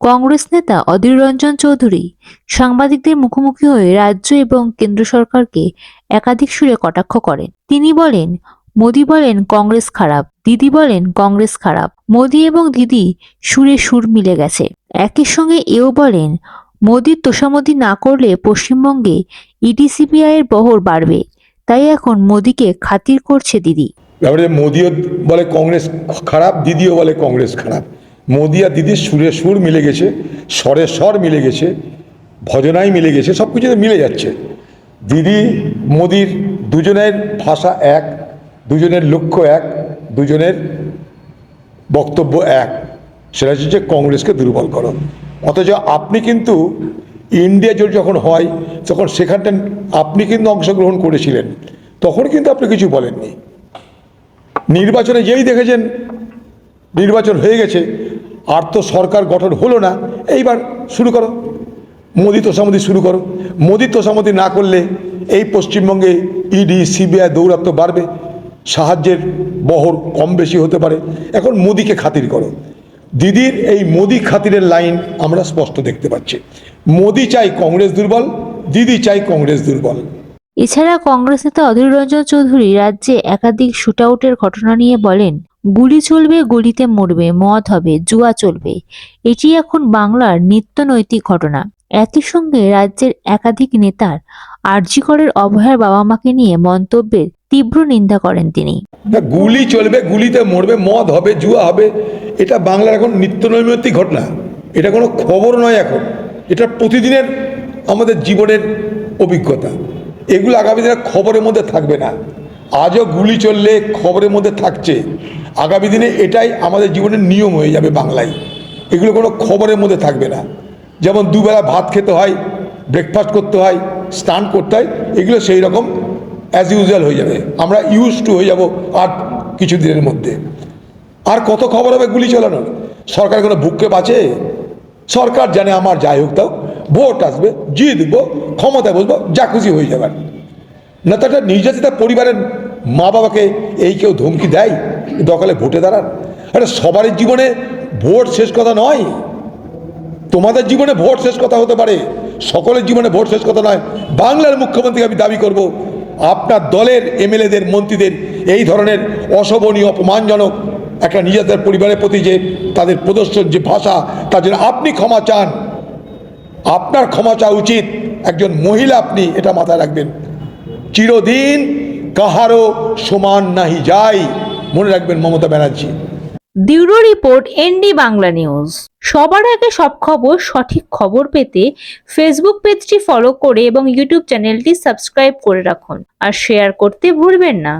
কংগ্রেস নেতা অধীর রঞ্জন চৌধুরী সাংবাদিকদের মুখোমুখি হয়ে রাজ্য এবং কেন্দ্র সরকারকে একাধিক সুরে কটাক্ষ করেন। তিনি বলেন, মোদী বলেন কংগ্রেস খারাপ, দিদি বলেন কংগ্রেস খারাপ। মোদী এবং দিদি সুরে সুর মিলে গেছে। একই সঙ্গে এও বলেন, মোদীর তোষামোদী না করলে পশ্চিমবঙ্গে ইডিসিবিআই এর বহর বাড়বে। তাই এখন মোদীকে খাতির করছে দিদি। মোদিও বলে কংগ্রেস খারাপ, দিদিও বলে কংগ্রেস খারাপ। মোদি আর দিদির সুরে সুর মিলে গেছে, স্বরে স্বর মিলে গেছে, ভজনাই মিলে গেছে, সব কিছুতে মিলে যাচ্ছে। দিদি, মোদির দুজনের ভাষা এক, দুজনের লক্ষ্য এক, দুজনের বক্তব্য এক। সেটা হচ্ছে যে কংগ্রেসকে দুর্বল করো। অথচ আপনি কিন্তু ইন্ডিয়া জোট যখন হয়, তখন সেখানটা আপনি কিন্তু অংশগ্রহণ করেছিলেন। তখন কিন্তু আপনি কিছু বলেননি। নির্বাচনে যেই দেখেছেন, নির্বাচন হয়ে গেছে আর তো সরকার গঠন হলো না, এইবার শুরু করো। মোদি তোষামতি শুরু করো। মোদি তোষামতি না করলে এই পশ্চিমবঙ্গে ইডি সিবিআই দৌরাত্ম বাড়বে, সাহায্যের বহর কম বেশি হতে পারে। এখন মোদিকে খাতির করো। দিদির এই মোদি খাতিরের লাইন আমরা স্পষ্ট দেখতে পাচ্ছি। মোদি চাই কংগ্রেস দুর্বল, দিদি চাই কংগ্রেস দুর্বল। এছাড়া কংগ্রেস নেতা অধীর রঞ্জন চৌধুরী রাজ্যে একাধিক শুটআউটের ঘটনা নিয়ে বলেন গুলি চলবে, গলিতে মরবে, মদ হবে, জুয়া চলবে। এটি এখন বাংলার নিত্য নৈতিক ঘটনা। একই সঙ্গে রাজ্যের একাধিক নেতার আরজিকরের অভয়ার বাবা মাকে নিয়ে মন্তব্যের তীব্র নিন্দা করেন তিনি। গুলি চলবে, গুলিতে মরবে, মদ হবে, জুয়া হবে, এটা বাংলার এখন নিত্য নৈমিত্তিক ঘটনা। এটা কোনো খবর নয় এখন। এটা প্রতিদিনের আমাদের জীবনের অভিজ্ঞতা। এগুলো আগামী দিনে খবরের মধ্যে থাকবে না। আজও গুলি চললে খবরের মধ্যে থাকছে। আগামী দিনে এটাই আমাদের জীবনের নিয়ম হয়ে যাবে বাংলায়। এগুলো কোনো খবরের মধ্যে থাকবে না। যেমন দুবেলা ভাত খেতে হয় ব্রেকফাস্ট করতে হয়, স্নান করতে হয়, এগুলো সেই রকম অ্যাজ ইউজুয়াল হয়ে যাবে। আমরা ইউজ টু হয়ে যাব আর কিছু দিনের মধ্যে। আর কত খবর হবে গুলি চালানোর? সরকার কোনো বুককে বাঁচে? সরকার জানে আমার যাই হোক তাও। ভোট আসবে, জিতবো, ক্ষমতায় বসবো, যা খুশি হয়ে যাবে না তো একটা নির্যাতিত পরিবারের মা বাবাকে এই কেউ ধমকি দেয়? দকালে ভোটে দাঁড়ান। আরে সবারই জীবনে ভোট শেষ কথা নয়। তোমাদের জীবনে ভোট শেষ কথা হতে পারে। সকলের জীবনে ভোট শেষ কথা নয়। বাংলার মুখ্যমন্ত্রী আমি দাবি করব, আপনার দলের এমএলএদের, মন্ত্রীদের এই ধরনের অশোভনীয়, অপমানজনক একটা নিজেদের পরিবারের প্রতি যে তাদের প্রদর্শন, যে ভাষা, তার জন্য আপনি ক্ষমা চান। আপনার ক্ষমা চাওয়া উচিত। একজন মহিলা আপনি এটা মাথায় রাখবেন। চিরদিন কাহারও সমান নাহি যাই। মনে রাখবেন Mamata Banerjee. Bureau report, ND Bangla news. সবার আগে সব খবর, সঠিক খবর পেতে ফেসবুক পেজটি ফলো করে এবং ইউটিউব চ্যানেলটি সাবস্ক্রাইব করে রাখুন। আর শেয়ার করতে ভুলবেন না।